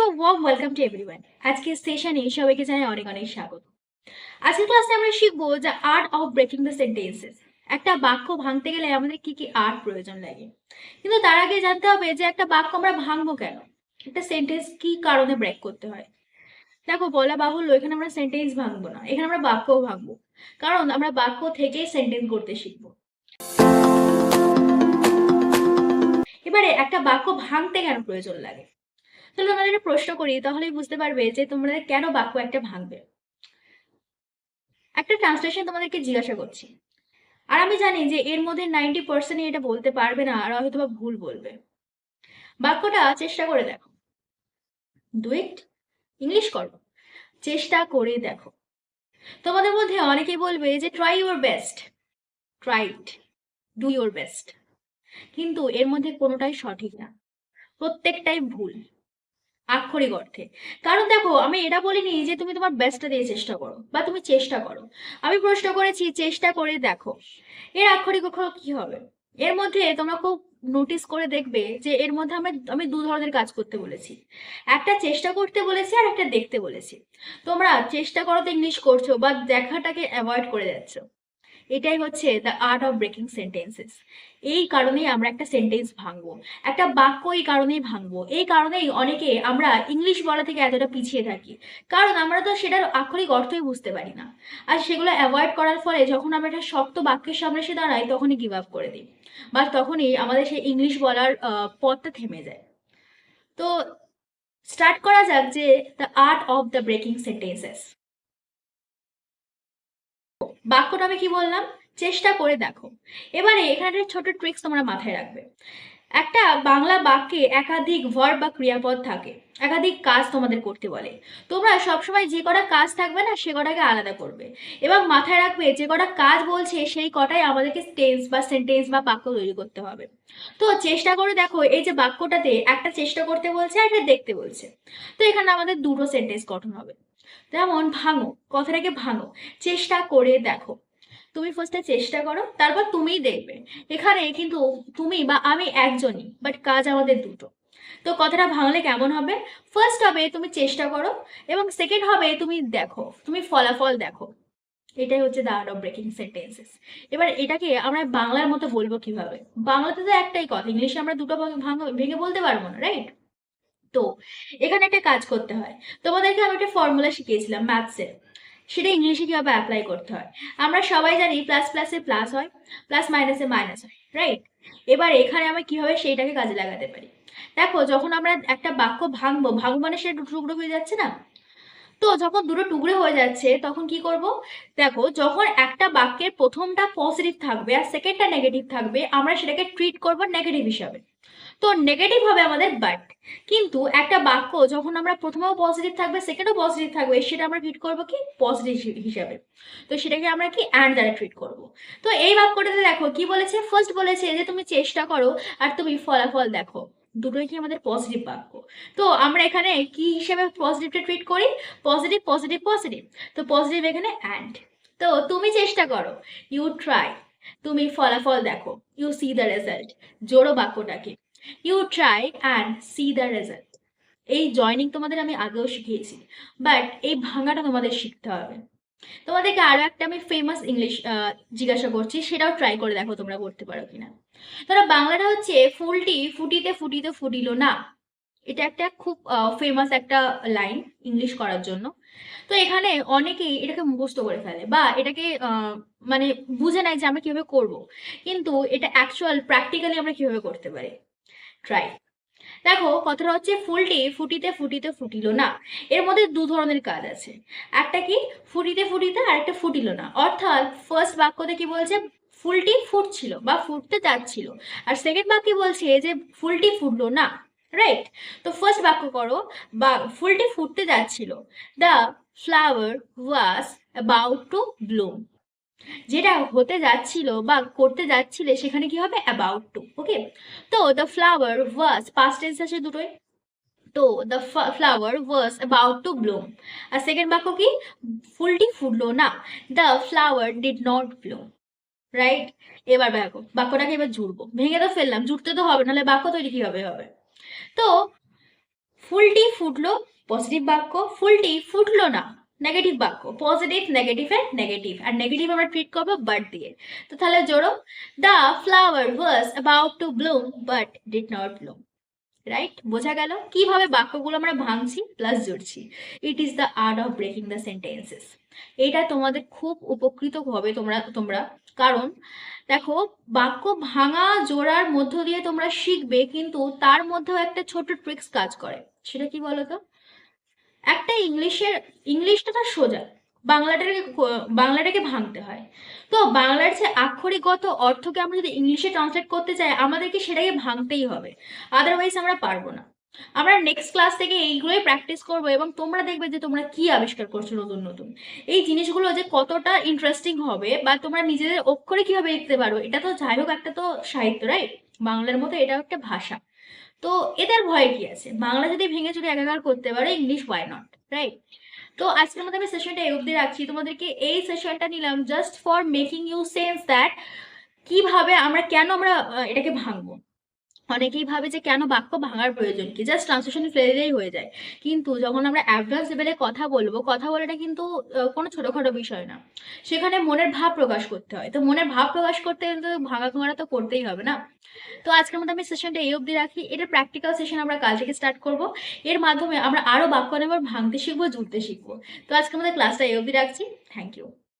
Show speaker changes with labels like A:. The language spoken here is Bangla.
A: So warm welcome to everyone আজকের সেশনে সবাইকে জানাই অনেক অনেক স্বাগত। আজকের ক্লাসে আমরা শিখব যে art of breaking the sentences একটা বাক্য ভাঙতে গেলে আমাদের কি কি আর্ট প্রয়োজন লাগে। কিন্তু তার আগে জানতে হবে যে একটা বাক্য আমরা ভাঙবো কেন? একটা সেন্টেন্স কি কারণে ব্রেক করতে হয়? দেখো, বলা বাহুল্য, এখানে আমরা সেন্টেন্স ভাঙবো না। এখানে আমরা বাক্যও ভাঙবো। কারণ আমরা বাক্য থেকেই সেন্টেন্স করতে শিখব। এবারে একটা বাক্য ভাঙতে কেন প্রয়োজন লাগে? তাহলে তোমাদের একটা প্রশ্ন করি, তাহলেই বুঝতে পারবে যে তোমরা কেন বাক্য একটা ভাঙবে। একটা ট্রান্সলেশন তোমাদেরকে জিজ্ঞাসা করছি। আর আমি জানি যে এর মধ্যে নাইনটি পার্সেন্ট এটা বলতে পারবে না, আর হয়তো বা ভুল বলবে। বাক্যটা চেষ্টা করে দেখো। ডু ইংলিশ করো। চেষ্টা করে দেখো। তোমাদের মধ্যে অনেকেই বলবে যে try your best try it do your best কিন্তু এর মধ্যে কোনোটাই সঠিক না। প্রত্যেকটাই ভুল। আক্ষরিক অর্থে। কারণ দেখো, আমি এটা বলিনি যে তুমি তোমার বেস্টটা দিয়ে চেষ্টা করো, বা তুমি চেষ্টা করো। আমি প্রশ্ন করেছি, চেষ্টা করে দেখো। এর আক্ষরিক অক্ষর কি হবে? এর মধ্যে তোমরা খুব নোটিস করে দেখবে যে এর মধ্যে আমরা, আমি দু ধরনের কাজ করতে বলেছি। একটা চেষ্টা করতে বলেছি আর একটা দেখতে বলেছি। তোমরা চেষ্টা করো তো ইংলিশ করছ, বা দেখাটাকে অ্যাভয়েড করে যাচ্ছ। এটাই হচ্ছে the art of breaking sentences এই কারণেই আমরা একটা সেন্টেন্স ভাঙবো। একটা বাক্য এই কারণেই ভাঙবো। এই কারণেই অনেকে আমরা ইংলিশ বলা থেকে এতটা পিছিয়ে থাকি। কারণ আমরা তো সেটার আক্ষরিক অর্থই বুঝতে পারি না। আর সেগুলো অ্যাভয়েড করার ফলে যখন আমরা একটা শক্ত বাক্যের সামনে এসে দাঁড়াই, তখনই গিভ আপ করে দিই। বা তখনই আমাদের সেই ইংলিশ বলার পথটা থেমে যায়। তো স্টার্ট করা যাক যে the art of the breaking sentences বাক্যটা আমি কি বললাম? চেষ্টা করে দেখো। এবারে এখানে একটা ছোট ট্রিক্স তোমরা মাথায় রাখবে। একটা বাংলা বাক্যে একাধিক ভার্ব বা ক্রিয়াপদ থাকে। একাধিক কাজ তোমাদের করতে বলে। তোমরা সবসময় যে কটা কাজ থাকবে না, সে কটাকে আলাদা করবে। এবং মাথায় রাখবে, যে কটা কাজ বলছে, সেই কটাই আমাদেরকে টেন্স বা সেন্টেন্স বা বাক্য তৈরি করতে হবে। তো চেষ্টা করে দেখো, এই যে বাক্যটাতে একটা চেষ্টা করতে বলছে আর একটা দেখতে বলছে। তো এখানে আমাদের দুটো সেন্টেন্স গঠন হবে। যেমন ভাঙো, কথাটাকে ভাঙো, চেষ্টা করে দেখো। তুমি ফার্স্টে চেষ্টা করো, তারপর তুমিই দেখবে। এখানে কিন্তু তুমি বা আমি একজনই বাট কাজ আমাদের দুটো। তো কথাটা ভাঙলে কেমন হবে? ফার্স্ট হবে তুমি চেষ্টা করো, এবং সেকেন্ড হবে তুমি দেখো, তুমি ফলাফল দেখো। এটাই হচ্ছে the art of breaking sentences এবার এটাকে আমরা বাংলার মতো বলব কীভাবে? বাংলাতে তো একটাই কথা, ইংলিশে আমরা দুটো ভাঙ- ভাঙ- ভেঙে বলতে পারব না রাইট তো এখানে একটা কাজ করতে হয়। তোমাদেরকে আমি একটা ফর্মুলা শিখিয়েছিলাম ম্যাথসের সেটা ইংলিশে কীভাবে অ্যাপ্লাই করতে হয়? আমরা সবাই জানি প্লাস প্লাসে প্লাস হয় প্লাস মাইনাসে মাইনাস হয় রাইট এবার এখানে আমরা কীভাবে সেইটাকে কাজে লাগাতে পারি? দেখো, যখন আমরা একটা বাক্য ভাঙবো ভাঙবো মানে সেটা টুকরো হয়ে যাচ্ছে না? তো যখন দুটো টুকরো হয়ে যাচ্ছে, তখন কি করব? দেখো, যখন একটা বাক্যের প্রথমটা পজিটিভ থাকবে আর সেকেন্ডটা নেগেটিভ থাকবে, আমরা সেটাকে ট্রিট করব নেগেটিভ হিসাবে। তো নেগেটিভ হবে আমাদের বাট কিন্তু একটা বাক্য যখন আমরা প্রথমেও পজিটিভ থাকবে সেকেন্ডও পজিটিভ থাকবে, সেটা আমরা ট্রিট করব কি? পজিটিভ হিসাবে। তো সেটাকে আমরা কি? অ্যান্ড দ্বারা ট্রিট করব। তো এই বাক্যটাতে দেখো, কি বলেছে? ফার্স্ট বলেছে যে তুমি চেষ্টা করো আর তুমি ফলাফল দেখো। দুটোই কি আমাদের পজিটিভ বাক্য। তো আমরা এখানে কি হিসেবে পজিটিভটা ট্রিট করি? পজিটিভ পজিটিভ পজিটিভ তো পজিটিভ এখানে অ্যান্ড তো তুমি চেষ্টা করো। ইউ ট্রাই তুমি ফলাফল দেখো। ইউ সি দ্য রেজাল্ট জোড়ো বাক্যটাকে। You try and see the result এই জয়নিং তোমাদের আমি আগেও শিখিয়েছি বাট এই ভাঙাটা তোমাদের শিখতে হবে। তোমাদেরকে আরও একটা আমি ফেমাস ইংলিশ জিজ্ঞাসা করছি, সেটাও ট্রাই করে দেখো তোমরা করতে পারো কিনা। ধরো বাংলাটা হচ্ছে ফুলটি ফুটিতে ফুটিতে ফুটিল না। এটা একটা খুব ফেমাস একটা লাইন ইংলিশ করার জন্য। তো এখানে অনেকেই এটাকে মুখস্থ করে ফেলে বা এটাকে মানে বুঝে নেয় যে আমরা কীভাবে করব। কিন্তু এটা অ্যাকচুয়াল প্র্যাকটিক্যালি আমরা কীভাবে করতে পারি। ট্রাই দেখো, কথাটা হচ্ছে ফুলটি ফুটিতে ফুটিতে ফুটিল না। এর মধ্যে দু ধরনের কাজ আছে। একটা কি? ফুটিতে ফুটিতে আর একটা ফুটিল না। অর্থাৎ ফার্স্ট বাক্যতে কি বলছে? ফুলটি ফুটছিল বা ফুটতে যাচ্ছিল আর সেকেন্ড বাক্যে বলছে যে ফুলটি ফুটলো না। রাইট তো ফার্স্ট বাক্য করো, বা ফুলটি ফুটতে যাচ্ছিল। The flower was about to bloom যেটা হতে যাচ্ছিল বা করতে যাচ্ছিলে সেখানে কি হবে? অ্যাবাউট টু ওকে তো the flower was past tense আছে দুটোই। তো the flower was about to bloom R second বাক্য কি? ফুলটি ফুটলো না। The flower did not bloom right এবার দেখো, বাক্যটাকে এবার জুড়বো। ভেঙে তো ফেললাম, জুড়তে তো হবে, নাহলে বাক্য তৈরি কীভাবে হবে? তো ফুলটি ফুটলো পজিটিভ বাক্য, ফুলটি ফুটলো না। নেগেটিভ বাক্য পজিটিভ নেগেটিভ এর নেগেটিভ আর নেগেটিভ আমরা ট্রিট করব বাট দিয়ে। তো তাহলে জোড়ো the flower was about to bloom but did not bloom right বোঝা গেল? কীভাবে বাক্যগুলো আমরা ভাঙছি plus জুড়ছি? It is the art of breaking the sentences এটা তোমাদের খুব উপকৃত হবে তোমরা তোমরা। কারণ দেখো, বাক্য ভাঙা, জোড়ার মধ্য দিয়ে তোমরা শিখবে, কিন্তু তার মধ্যেও একটা ছোট ট্রিক্স কাজ করে। সেটা কি বলো তো একটা ইংলিশের, ইংলিশটা তো সোজা। বাংলাটাকে বাংলাটাকে ভাঙতে হয়। তো বাংলার যে আক্ষরিকগত অর্থকে আমরা যদি ইংলিশে ট্রান্সলেট করতে চাই, আমাদেরকে সেটাকে ভাঙতেই হবে। আদারওয়াইজ আমরা পারব না। আমরা নেক্সট ক্লাস থেকে এইগুলোই প্র্যাকটিস করব এবং তোমরা দেখবে যে তোমরা কি আবিষ্কার করছ নতুন নতুন। এই জিনিসগুলো যে কতটা ইন্টারেস্টিং হবে বা তোমরা নিজেদের অক্ষরে কীভাবে লিখতে পারো, এটা তো যাই হোক একটা তো সাহিত্য রাইট বাংলার মতো এটাও একটা ভাষা। তো এদের ভয় কি আছে? বাংলা যদি ভেঙে চলে একাকার করতে পারে ইংলিশ ওয়াই নট রাইট তো আজকের মধ্যে আমি সেশনটা এই অব্দি রাখছি। তোমাদেরকে এই সেশনটা নিলাম just for making you sense that কীভাবে আমরা, কেন আমরা এটাকে ভাঙবো? অনেকেই ভাবে যে কেন বাক্য ভাঙার প্রয়োজন কি? জাস্ট ট্রান্সলেশন ফেলেই হয়ে যায়। কিন্তু যখন আমরা অ্যাডভান্স লেভেলে কথা বলব, কথা বলাটা কিন্তু কোনো ছোটখাটো বিষয় না। সেখানে মনের ভাব প্রকাশ করতে হয়। তো মনের ভাব প্রকাশ করতে গেলে তো ভাঙা ভাঙাটা তো করতেই হবে না? তো আজকের মধ্যে আমি সেশনটা এই অবধি রাখি। এটা প্র্যাকটিক্যাল সেশন আমরা কাল থেকে স্টার্ট করব। এর মাধ্যমে আমরা আরও বাক্য নেবার ভাঙতে শিখব, জুড়তে শিখব। তো আজকের মধ্যে ক্লাসটা এই অবধি রাখছি। Thank you